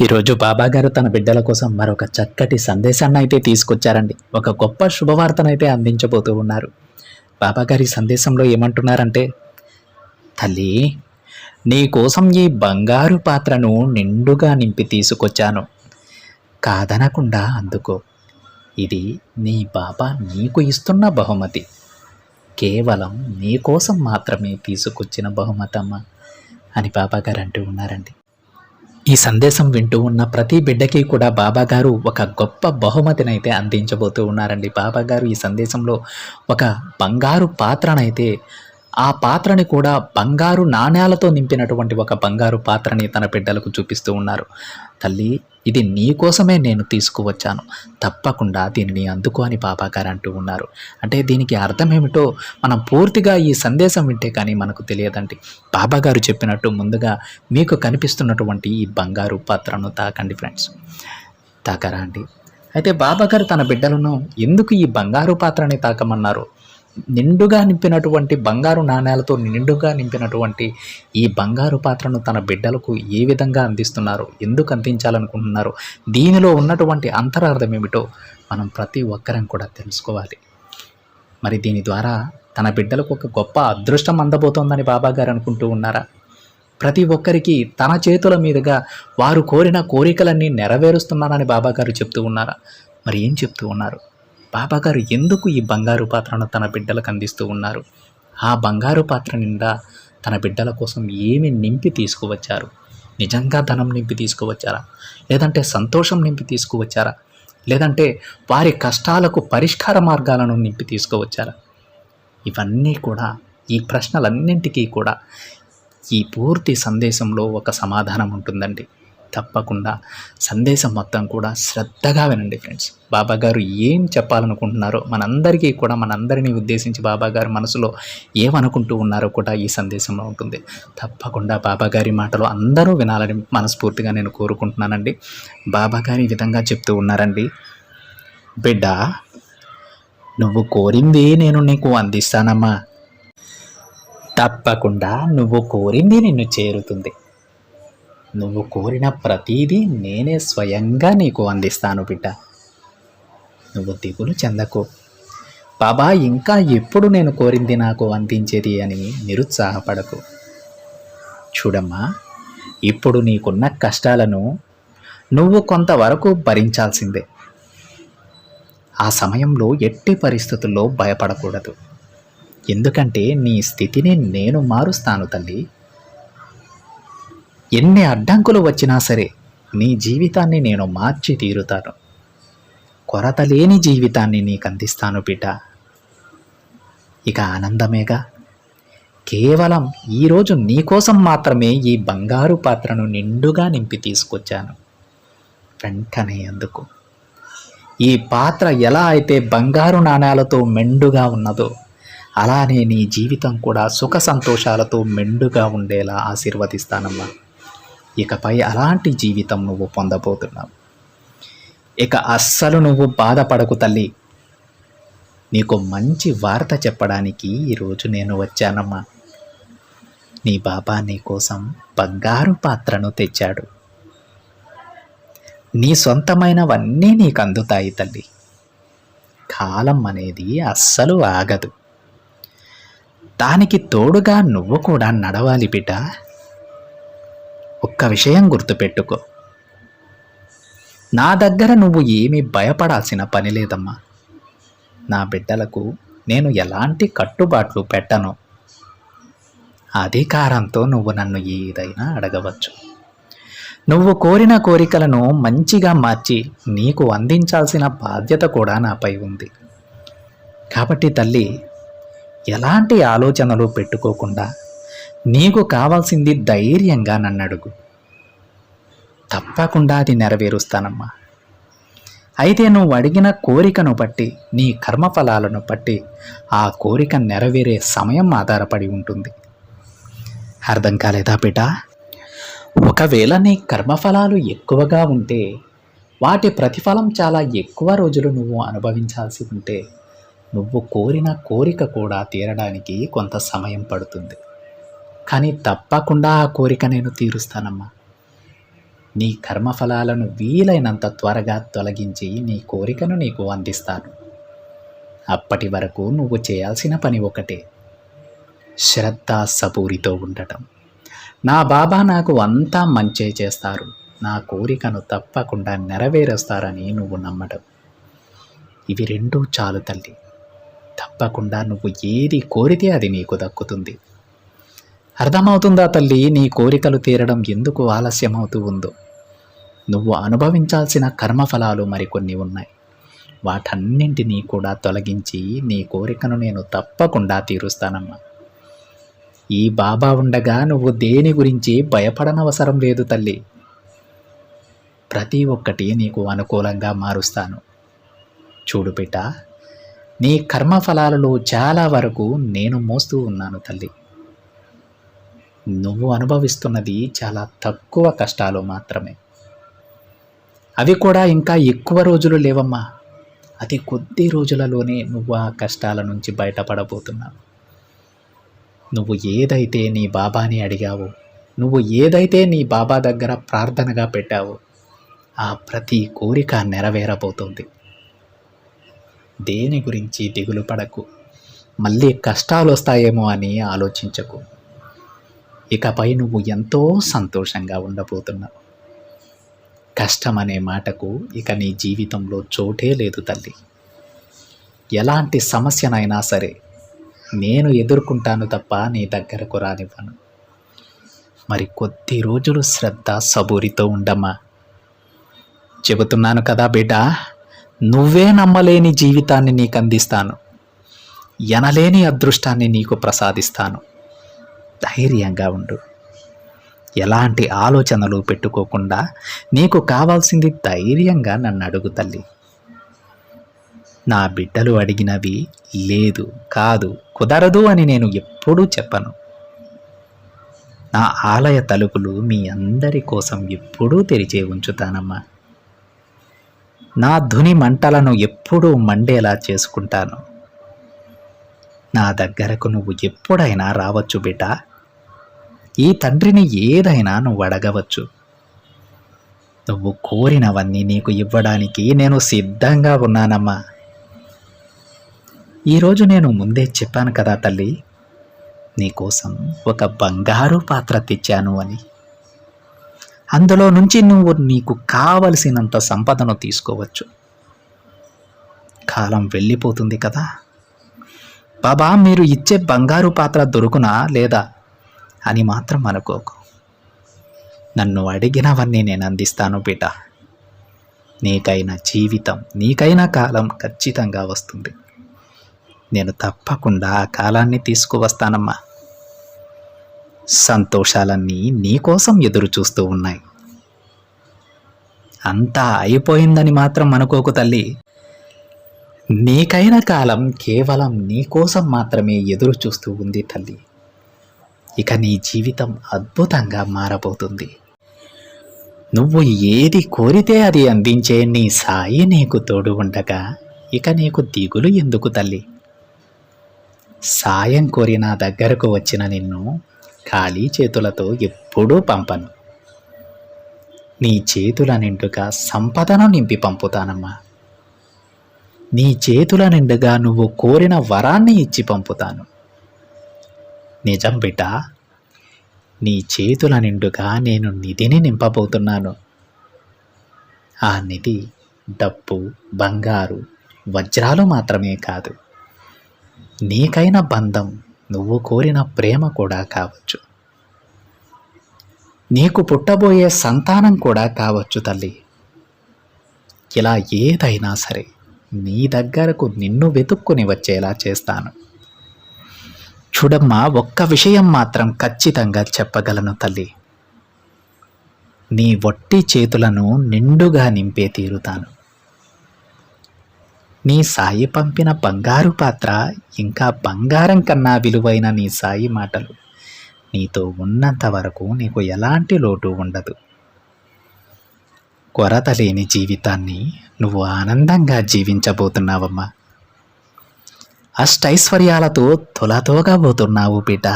ఈరోజు బాబాగారు తన బిడ్డల కోసం మరొక చక్కటి సందేశాన్ని అయితే తీసుకొచ్చారండి. ఒక గొప్ప శుభవార్తనైతే అందించబోతూ ఉన్నారు. బాబాగారి సందేశంలో ఏమంటున్నారంటే తల్లి నీ కోసం ఈ బంగారు పాత్రను నిండుగా నింపి తీసుకొచ్చాను. కాదనకుండా అందుకో. ఇది నీ బాబా నీకు ఇస్తున్న బహుమతి. కేవలం నీ కోసం మాత్రమే తీసుకొచ్చిన బహుమతమ్మ అని బాబాగారు అంటూ ఉన్నారండి. ఈ సందేశం వింటూ ఉన్న ప్రతి బిడ్డకి కూడా బాబాగారు ఒక గొప్ప బహుమతినైతే అందించబోతూ ఉన్నారండి. బాబాగారు ఈ సందేశంలో ఒక బంగారు పాత్రనైతే ఆ పాత్రని కూడా బంగారు నాణ్యాలతో నింపినటువంటి ఒక బంగారు పాత్రని తన బిడ్డలకు చూపిస్తూ ఉన్నారు. తల్లి ఇది నీ కోసమే నేను తీసుకువచ్చాను. తప్పకుండా దీనిని అందుకో అని బాబా గారు అంటూ ఉన్నారు. అంటే దీనికి అర్థం ఏమిటో మనం పూర్తిగా ఈ సందేశం వింటే కానీ మనకు తెలియదండి. బాబా గారు చెప్పినట్టు ముందుగా మీకు కనిపిస్తున్నటువంటి ఈ బంగారు పాత్రను తాకండి ఫ్రెండ్స్. తాకరా అండి. అయితే బాబా గారు తన బిడ్డలను ఎందుకు ఈ బంగారు పాత్రని తాకమన్నారు? నిండుగా నింపినటువంటి బంగారు నాణ్యాలతో నిండుగా నింపినటువంటి ఈ బంగారు పాత్రను తన బిడ్డలకు ఏ విధంగా అందిస్తున్నారు? ఎందుకు అందించాలనుకుంటున్నారు? దీనిలో ఉన్నటువంటి అంతరార్థం ఏమిటో మనం ప్రతి ఒక్కరం కూడా తెలుసుకోవాలి. మరి దీని ద్వారా తన బిడ్డలకు ఒక గొప్ప అదృష్టం అందబోతోందని బాబా గారు అనుకుంటూ ఉన్నారా? ప్రతి ఒక్కరికి తన చేతుల మీదుగా వారు కోరిన కోరికలన్నీ నెరవేరుస్తున్నానని బాబా గారు చెప్తూ ఉన్నారా? మరి ఏం చెప్తూ ఉన్నారు? బాబాగారు ఎందుకు ఈ బంగారు పాత్రను తన బిడ్డలకు అందిస్తూ ఉన్నారు? ఆ బంగారు పాత్ర నిండా తన బిడ్డల కోసం ఏమి నింపి తీసుకువచ్చారు? నిజంగా ధనం నింపి తీసుకువచ్చారా? లేదంటే సంతోషం నింపి తీసుకువచ్చారా? లేదంటే వారి కష్టాలకు పరిష్కార మార్గాలను నింపి తీసుకువచ్చారా? ఇవన్నీ కూడా ఈ ప్రశ్నలన్నింటికీ కూడా ఈ పూర్తి సందేశంలో ఒక సమాధానం ఉంటుందండి. తప్పకుండా. సందేశం మొత్తం కూడా శ్రద్ధగా వినండి ఫ్రెండ్స్ బాబా గారు ఏం చెప్పాలనుకుంటున్నారో మనందరికీ కూడా మనందరినీ ఉద్దేశించి బాబాగారు మనసులో ఏమనుకుంటూ ఉన్నారో కూడా ఈ సందేశంలో ఉంటుంది. తప్పకుండా బాబా గారి మాటలు అందరూ వినాలని మనస్ఫూర్తిగా నేను కోరుకుంటున్నానండి. బాబాగారి ఈ విధంగా చెప్తూ ఉన్నారండి. బిడ్డ నువ్వు కోరింది నేను నీకు అందిస్తానమ్మా. తప్పకుండా నువ్వు కోరింది నిన్ను చేరుతుంది. నువ్వు కోరిన ప్రతీదీ నేనే స్వయంగా నీకు అందిస్తాను బిడ్డ. నువ్వు దిగులు చెందకు. బాబా ఇంకా ఎప్పుడు నేను కోరింది నాకు అందించేది అని నిరుత్సాహపడకు. చూడమ్మా ఇప్పుడు నీకున్న కష్టాలను నువ్వు కొంతవరకు భరించాల్సిందే. ఆ సమయంలో ఎట్టి పరిస్థితుల్లో భయపడకూడదు. ఎందుకంటే నీ స్థితిని నేను మారుస్తాను తల్లి. ఎన్ని అడ్డంకులు వచ్చినా సరే నీ జీవితాన్ని నేను మార్చి తీరుతాను. కొరత లేని జీవితాన్ని నీకు అందిస్తాను బిడ్డ ఇక ఆనందమేగా? కేవలం ఈరోజు నీకోసం మాత్రమే ఈ బంగారు పాత్రను నిండుగా నింపి తీసుకొచ్చాను. వెంటనే ఎందుకు ఈ పాత్ర ఎలా అయితే బంగారు నాణ్యాలతో మెండుగా ఉన్నదో అలానే నీ జీవితం కూడా సుఖ సంతోషాలతో మెండుగా ఉండేలా ఆశీర్వదిస్తానమ్మా. ఇకపై అలాంటి జీవితం నువ్వు పొందబోతున్నావు. ఇక అస్సలు నువ్వు బాధపడకు తల్లి. నీకు మంచి వార్త చెప్పడానికి ఈరోజు నేను వచ్చానమ్మా. నీ బాబా నీ కోసం బంగారు పాత్రను తెచ్చాడు. నీ సొంతమైనవన్నీ నీకు అందుతాయి తల్లి. కాలం అనేది అస్సలు ఆగదు. దానికి తోడుగా నువ్వు కూడా నడవాలి బిడ్డ. ఒక్క విషయం గుర్తుపెట్టుకో. నా దగ్గర నువ్వు ఏమీ భయపడాల్సిన పని లేదమ్మా. నా బిడ్డలకు నేను ఎలాంటి కట్టుబాట్లు పెట్టను. అధికారంతో నువ్వు నన్ను ఏదైనా అడగవచ్చు. నువ్వు కోరిన కోరికలను మంచిగా మార్చి నీకు అందించాల్సిన బాధ్యత కూడా నాపై ఉంది. కాబట్టి తల్లి ఎలాంటి ఆలోచనలు పెట్టుకోకుండా నీకు కావాల్సింది ధైర్యంగా నన్ను అడుగు. తప్పకుండా అది నెరవేరుస్తానమ్మా. అయితే నువ్వు అడిగిన కోరికను బట్టి నీ కర్మఫలాలను బట్టి ఆ కోరిక నెరవేరే సమయం ఆధారపడి ఉంటుంది. అర్థం కాలేదా బిడ్డ ఒకవేళ నీ కర్మఫలాలు ఎక్కువగా ఉంటే వాటి ప్రతిఫలం చాలా ఎక్కువ రోజులు నువ్వు అనుభవించాల్సి ఉంటే నువ్వు కోరిన కోరిక కూడా తీరడానికి కొంత సమయం పడుతుంది. కానీ తప్పకుండా ఆ కోరిక నేను తీరుస్తానమ్మా. నీ కర్మఫలాలను వీలైనంత త్వరగా తొలగించి నీ కోరికను నీకు అందిస్తాను. అప్పటి వరకు నువ్వు చేయాల్సిన పని ఒకటే. శ్రద్ధ సపూరితో ఉండటం. నా బాబా నాకు అంతా మంచే చేస్తారు. నా కోరికను తప్పకుండా నెరవేరుస్తారని నువ్వు నమ్మడం. ఇవి రెండూ చాలు తల్లి. తప్పకుండా నువ్వు ఏది కోరితే అది నీకు దక్కుతుంది. అర్థమవుతుందా తల్లి? నీ కోరికలు తీరడం ఎందుకు ఆలస్యమవుతూ ఉందో. నువ్వు అనుభవించాల్సిన కర్మఫలాలు మరికొన్ని ఉన్నాయి. వాటన్నింటినీ కూడా తొలగించి నీ కోరికను నేను తప్పకుండా తీరుస్తానమ్మా. ఈ బాబా ఉండగా నువ్వు దేని గురించి భయపడనవసరం లేదు తల్లి. ప్రతి ఒక్కటి నీకు అనుకూలంగా మారుస్తాను. చూడు బిడ్డ నీ కర్మఫలాలలో చాలా వరకు నేను మోస్తూ ఉన్నాను తల్లి. నువ్వు అనుభవిస్తున్నది చాలా తక్కువ కష్టాలు మాత్రమే. అవి కూడా ఇంకా ఎక్కువ రోజులు లేవమ్మా. అది కొద్ది రోజులలోనే నువ్వు ఆ కష్టాల నుంచి బయటపడబోతున్నావు. నువ్వు ఏదైతే నీ బాబాని అడిగావో నువ్వు ఏదైతే నీ బాబా దగ్గర ప్రార్థనగా పెట్టావో ఆ ప్రతి కోరిక నెరవేరబోతుంది. దేని గురించి దిగులు పడకు మళ్ళీ కష్టాలు వస్తాయేమో అని ఆలోచించకు. ఇకపై నువ్వు ఎంతో సంతోషంగా ఉండబోతున్నావు. కష్టం అనే మాటకు ఇక నీ జీవితంలో చోటే లేదు తల్లి. ఎలాంటి సమస్యనైనా సరే నేను ఎదుర్కొంటాను తప్ప నీ దగ్గరకు రానివ్వను. మరి కొద్ది రోజులు శ్రద్ధ సబూరితో ఉండమ్మా. చెబుతున్నాను కదా బిడ్డ నువ్వే నమ్మలేని జీవితాన్ని నీకు అందిస్తాను ఎనలేని అదృష్టాన్ని నీకు ప్రసాదిస్తాను. ధైర్యంగా ఉండు. ఎలాంటి ఆలోచనలు పెట్టుకోకుండా నీకు కావాల్సింది ధైర్యంగా నన్ను అడుగు తల్లి. నా బిడ్డలు అడిగినవి లేదు కాదు కుదరదు అని నేను ఎప్పుడూ చెప్పను. నా ఆలయ తలుపులు మీ అందరి కోసం ఎప్పుడూ తెరిచే ఉంచుతానమ్మా. నా ధుని మంటలను ఎప్పుడూ మండేలా చేసుకుంటాను. నా దగ్గరకు నువ్వు ఎప్పుడైనా రావచ్చు బిడ్డ. ఈ తండ్రిని ఏదైనా నువ్వు అడగవచ్చు. నువ్వు కోరినవన్నీ నీకు ఇవ్వడానికి నేను సిద్ధంగా ఉన్నానమ్మా. ఈరోజు నేను ముందే చెప్పాను కదా తల్లి నీకోసం ఒక బంగారు పాత్ర తెచ్చాను అని. అందులో నుంచి నువ్వు నీకు కావలసినంత సంపదను తీసుకోవచ్చు. కాలం వెళ్ళిపోతుంది కదా. బాబా మీరు ఇచ్చే బంగారు పాత్ర దొరుకునా లేదా? అని మాత్రం అనుకోకు. నన్ను అడిగినవన్నీ నేను అందిస్తాను బిడ్డ. నీకైన జీవితం నీకైన కాలం ఖచ్చితంగా వస్తుంది. నేను తప్పకుండా ఆ కాలాన్ని తీసుకువస్తానమ్మా. సంతోషాలన్నీ నీకోసం ఎదురు చూస్తూ ఉన్నాయి. అంతా అయిపోయిందని మాత్రం అనుకోకు తల్లి. నీకైన కాలం కేవలం నీకోసం మాత్రమే ఎదురు చూస్తూ ఉంది తల్లి. ఇక నీ జీవితం అద్భుతంగా మారబోతుంది. నువ్వు ఏది కోరితే అది అందించే నీ సాయి నీకు తోడు ఉండగా ఇక నీకు దిగులు ఎందుకు తల్లి? సాయం కోరి నా దగ్గరకు వచ్చిన నిన్ను ఖాళీ చేతులతో ఎప్పుడూ పంపను. నీ చేతుల నిండుగా సంపదను నింపి పంపుతానమ్మా. నీ చేతుల నిండుగా నువ్వు కోరిన వరాన్ని ఇచ్చి పంపుతాను. నిజం బిడ్డ నీ చేతుల నిండుగా నేను నిధిని నింపబోతున్నాను. ఆ నిధి డబ్బు బంగారు వజ్రాలు మాత్రమే కాదు. నీకైన బంధం నువ్వు కోరిన ప్రేమ కూడా కావచ్చు. నీకు పుట్టబోయే సంతానం కూడా కావచ్చు తల్లి. ఇలా ఏదైనా సరే నీ దగ్గరకు నిన్ను వెతుక్కుని వచ్చేలా చేస్తాను. చూడమ్మా ఒక్క విషయం మాత్రం ఖచ్చితంగా చెప్పగలను తల్లి. నీ వట్టి చేతులను నిండుగా నింపే తీరుతాను. నీ సాయి పంపిన బంగారు పాత్ర ఇంకా బంగారం కన్నా విలువైన నీ సాయి మాటలు. నీతో ఉన్నంత వరకు నీకు ఎలాంటి లోటు ఉండదు. కొరత లేని జీవితాన్ని నువ్వు ఆనందంగా జీవించబోతున్నావమ్మా. అష్టైశ్వర్యాలతో తొలతోగా పోతున్నావు బిడ్డ.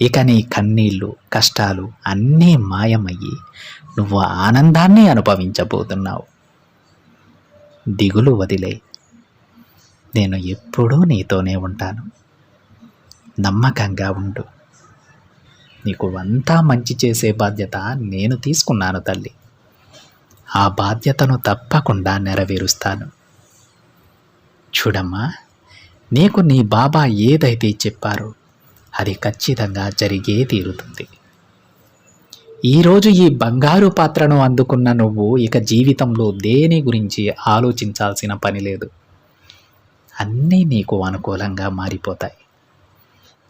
ఇక నీ కన్నీళ్ళు కష్టాలు అన్నీ మాయమయ్యి నువ్వు ఆనందాన్ని అనుభవించబోతున్నావు. దిగులు వదిలే. నేను ఎప్పుడూ నీతోనే ఉంటాను. నమ్మకంగా ఉండు. నీకు అంతా మంచి చేసే బాధ్యత నేను తీసుకున్నాను తల్లి. ఆ బాధ్యతను తప్పకుండా నెరవేరుస్తాను. చూడమ్మా నీకు నీ బాబా ఏదైతే చెప్పారో అది ఖచ్చితంగా జరిగే తీరుతుంది. ఈరోజు ఈ బంగారు పాత్రను అందుకున్న నువ్వు ఇక జీవితంలో దేని గురించి ఆలోచించాల్సిన పని లేదు. అన్నీ నీకు అనుకూలంగా మారిపోతాయి.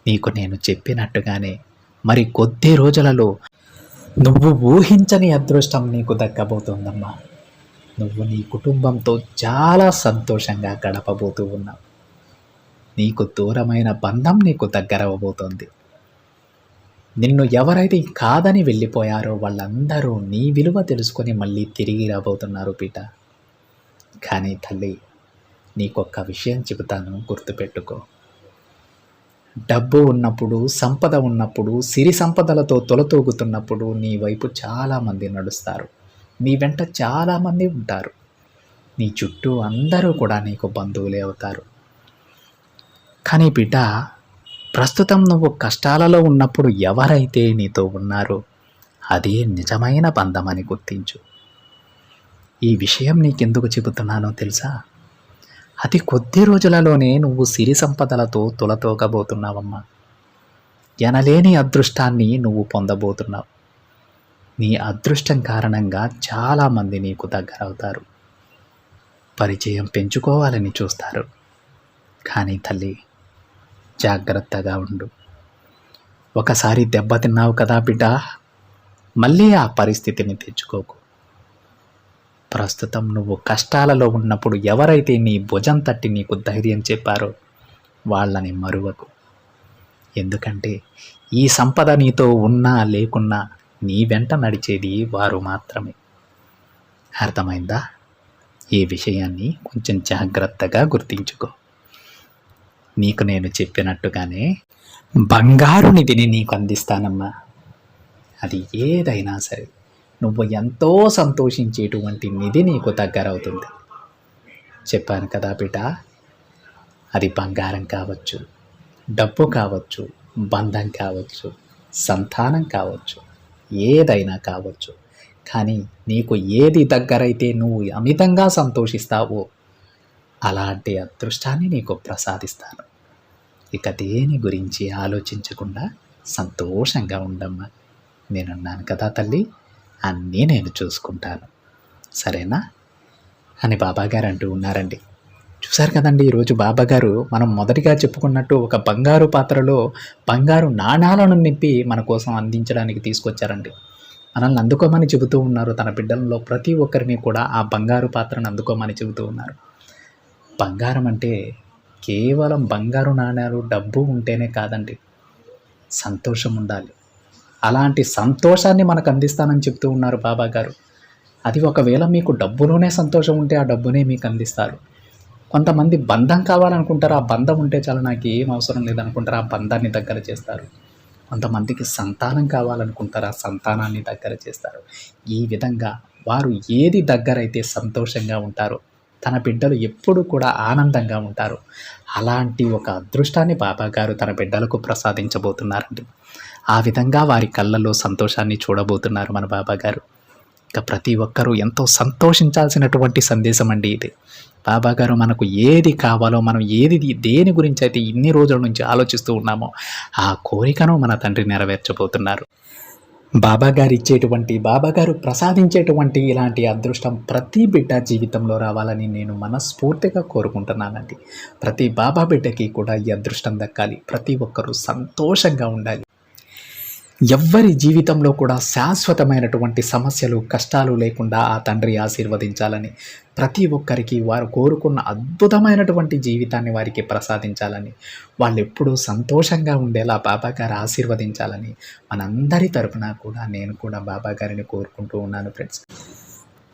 నీకు నేను చెప్పినట్టుగానే మరి కొద్ది రోజులలో నువ్వు ఊహించని అదృష్టం నీకు దక్కబోతోందమ్మా. నువ్వు నీ కుటుంబంతో చాలా సంతోషంగా గడపబోతూ ఉన్నావు. నీకు దూరమైన బంధం నీకు దగ్గరవబోతోంది. నిన్ను ఎవరైతే కాదని వెళ్ళిపోయారో వాళ్ళందరూ నీ విలువ తెలుసుకొని మళ్ళీ తిరిగి రాబోతున్నారు పీట. కానీ తల్లి నీకొక్క విషయం చెబుతాను గుర్తుపెట్టుకో. డబ్బు ఉన్నప్పుడు సంపద ఉన్నప్పుడు సిరి సంపదలతో తొలతూగుతున్నప్పుడు నీ వైపు చాలామంది నడుస్తారు. నీ వెంట చాలామంది ఉంటారు. నీ చుట్టూ అందరూ కూడా నీకు బంధువులే అవుతారు. కానీ బిడ్డ ప్రస్తుతం నువ్వు కష్టాలలో ఉన్నప్పుడు ఎవరైతే నీతో ఉన్నారో అదే నిజమైన బంధమని గుర్తించు. ఈ విషయం నీకెందుకు చెబుతున్నానో తెలుసా? అతి కొద్ది రోజులలోనే నువ్వు సిరి సంపదలతో తులతోగబోతున్నావమ్మా ఎనలేని అదృష్టాన్ని నువ్వు పొందబోతున్నావు. నీ అదృష్టం కారణంగా చాలామంది నీకు దగ్గరవుతారు. పరిచయం పెంచుకోవాలని చూస్తారు. కానీ తల్లి జాగ్రత్తగా ఉండు. ఒకసారి దెబ్బతిన్నావు కదా బిడ్డ మళ్ళీ ఆ పరిస్థితిని తెచ్చుకోకు. ప్రస్తుతం నువ్వు కష్టాలలో ఉన్నప్పుడు ఎవరైతే నీ భుజం తట్టి నీకు ధైర్యం చెప్పారో వాళ్ళని మరువకు. ఎందుకంటే ఈ సంపద నీతో ఉన్నా లేకున్నా నీ వెంట నడిచేది వారు మాత్రమే. అర్థమైందా? ఈ విషయాన్ని కొంచెం జాగ్రత్తగా గుర్తించుకో. నీకు నేను చెప్పినట్టుగానే బంగారు నిధిని నీకు అందిస్తానమ్మా. అది ఏదైనా సరే నువ్వు ఎంతో సంతోషించేటువంటి నిధి నీకు దగ్గరవుతుంది. చెప్పాను కదా బిడ్డ అది బంగారం కావచ్చు డబ్బు కావచ్చు బంధం కావచ్చు సంతానం కావచ్చు. ఏదైనా కావచ్చు. కానీ నీకు ఏది దగ్గరైతే నువ్వు అమితంగా సంతోషిస్తావో అలాంటి అదృష్టాన్ని నీకు ప్రసాదిస్తాను. ఇక దేని గురించి ఆలోచించకుండా సంతోషంగా ఉండమ్మా. నేనున్నాను కదా తల్లి అన్నీ నేను చూసుకుంటాను. సరేనా? అని బాబాగారు అంటూ ఉన్నారండి. చూశారు కదండి ఈరోజు బాబాగారు మనం మొదటిగా చెప్పుకున్నట్టు ఒక బంగారు పాత్రలో బంగారు నాణాలను నింపి మన కోసం అందించడానికి తీసుకొచ్చారండి. మనల్ని అందుకోమని చెబుతూ ఉన్నారు తన బిడ్డలలో ప్రతి ఒక్కరిని కూడా ఆ బంగారు పాత్రను అందుకోమని చెబుతూ ఉన్నారు. బంగారం అంటే కేవలం బంగారు నాణ్యాలు డబ్బు ఉంటేనే కాదండి సంతోషం ఉండాలి. అలాంటి సంతోషాన్ని మనకు అందిస్తానని చెప్తూ ఉన్నారు బాబా గారు. అది ఒకవేళ మీకు డబ్బులోనే సంతోషం ఉంటే ఆ డబ్బునే మీకు అందిస్తారు. కొంతమంది బంధం కావాలనుకుంటారు. ఆ బంధం ఉంటే చాలా నాకు ఏం అవసరం లేదనుకుంటారు. ఆ బంధాన్ని దగ్గర చేస్తారు. కొంతమందికి సంతానం కావాలనుకుంటారు. ఆ సంతానాన్ని దగ్గర చేస్తారు. ఈ విధంగా వారు ఏది దగ్గరైతే సంతోషంగా ఉంటారో తన బిడ్డలు ఎప్పుడు కూడా ఆనందంగా ఉంటారు. అలాంటి ఒక అదృష్టాన్ని బాబా గారు తన బిడ్డలకు ప్రసాదించబోతున్నారండి. ఆ విధంగా వారి కళ్ళల్లో సంతోషాన్ని చూడబోతున్నారు మన బాబా గారు. ఇక ప్రతి ఒక్కరూ ఎంతో సంతోషించాల్సినటువంటి సందేశం అండి ఇది. బాబా గారు మనకు ఏది కావాలో మనం ఏది దేని గురించి అయితే ఇన్ని రోజుల నుంచి ఆలోచిస్తూ ఉన్నామో ఆ కోరికను మన తండ్రి నెరవేర్చబోతున్నారు. బాబా గారు ఇచ్చేటువంటి బాబా గారు ప్రసాదించేటువంటి ఇలాంటి అదృష్టం ప్రతి బిడ్డ జీవితంలో రావాలని నేను మనస్ఫూర్తిగా కోరుకుంటున్నానండి. ప్రతి బాబా బిడ్డకి కూడా ఈ అదృష్టం దక్కాలి. ప్రతి ఒక్కరూ సంతోషంగా ఉండాలి. ఎవ్వరి జీవితంలో కూడా శాశ్వతమైనటువంటి సమస్యలు కష్టాలు లేకుండా ఆ తండ్రి ఆశీర్వదించాలని ప్రతి ఒక్కరికి వారు కోరుకున్న అద్భుతమైనటువంటి జీవితాన్ని వారికి ప్రసాదించాలని వాళ్ళు ఎప్పుడూ సంతోషంగా ఉండేలా బాబాగారు ఆశీర్వదించాలని మనందరి తరపున కూడా నేను కూడా బాబాగారిని కోరుకుంటూ ఉన్నాను ఫ్రెండ్స్.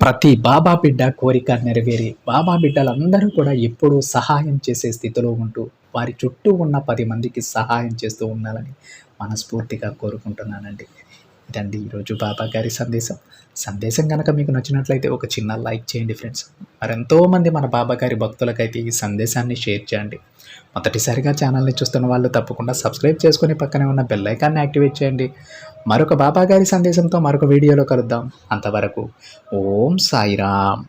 ప్రతి బాబా బిడ్డ కోరిక నెరవేరి బాబా బిడ్డలందరూ కూడా ఎప్పుడూ సహాయం చేసే స్థితిలో ఉంటూ వారి చుట్టూ ఉన్న పది మందికి సహాయం చేస్తూ ఉండాలని మనస్ఫూర్తిగా కోరుకుంటున్నానండి. ఇదండి ఈరోజు బాబా గారి సందేశం. సందేశం కనుక మీకు నచ్చినట్లయితే ఒక చిన్న లైక్ చేయండి ఫ్రెండ్స్. మరెంతోమంది మన బాబా గారి భక్తులకైతే ఈ సందేశాన్ని షేర్ చేయండి. మొదటిసారిగా ఛానల్ని చూస్తున్న వాళ్ళు తప్పకుండా సబ్స్క్రైబ్ చేసుకుని పక్కనే ఉన్న బెల్ ఐకాన్ని యాక్టివేట్ చేయండి. మరొక బాబా గారి సందేశంతో మరొక వీడియోలో కలుద్దాం. అంతవరకు ఓం సాయిరామ్.